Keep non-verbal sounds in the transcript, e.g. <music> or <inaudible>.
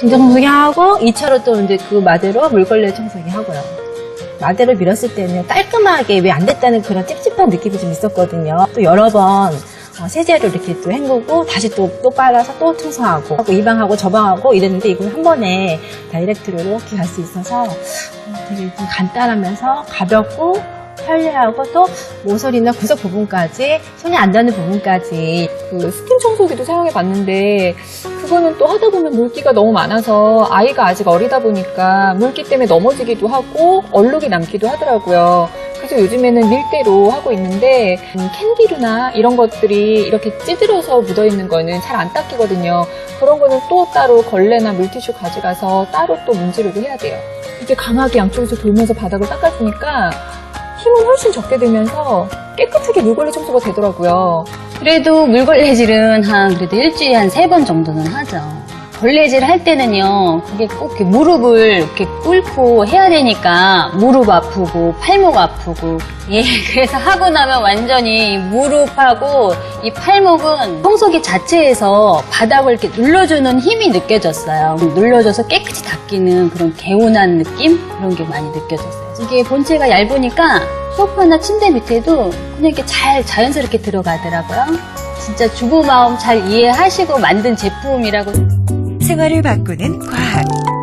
진정 청소기 하고 2차로 또 이제 그 마대로 물걸레 청소기 하고요. 마대로 밀었을 때는 깔끔하게 왜 안 됐다는 그런 찝찝한 느낌이 좀 있었거든요. 또 여러 번 어, 세제로 이렇게 또 헹구고 다시 또, 또 빨아서 또 청소하고 하고 이 방하고 저 방하고 이랬는데 이건 한 번에 다이렉트로 이렇게 갈 수 있어서 어, 되게 좀 간단하면서 가볍고 편리하고 또 모서리나 구석 부분까지 손이 안 닿는 부분까지 그 스팀 청소기도 사용해 봤는데 그거는 또 하다 보면 물기가 너무 많아서 아이가 아직 어리다 보니까 물기 때문에 넘어지기도 하고 얼룩이 남기도 하더라고요. 그래서 요즘에는 밀대로 하고 있는데 음, 캔디류나 이런 것들이 이렇게 찌들어서 묻어 있는 거는 잘 안 닦이거든요. 그런 거는 또 따로 걸레나 물티슈 가져가서 따로 또 문지르고 해야 돼요. 이게 강하게 양쪽에서 돌면서 바닥을 닦아주니까 힘은 훨씬 적게 들면서 깨끗하게 물걸레 청소가 되더라고요. 그래도 물걸레질은 한 그래도 일주일에 한 세 번 정도는 하죠. 걸레질 할 때는요, 그게 꼭 이렇게 무릎을 이렇게 꿇고 해야 되니까 무릎 아프고 팔목 아프고 예 <laughs> 그래서 하고 나면 완전히 무릎하고 이 팔목은 청소기 자체에서 바닥을 이렇게 눌러주는 힘이 느껴졌어요. 눌러줘서 깨끗이 닦이는 그런 개운한 느낌 그런 게 많이 느껴졌어요. 이게 본체가 얇으니까 소파나 침대 밑에도 그냥 이렇게 잘 자연스럽게 들어가더라고요. 진짜 주부 마음 잘 이해하시고 만든 제품이라고 생활을 바꾸는 과학.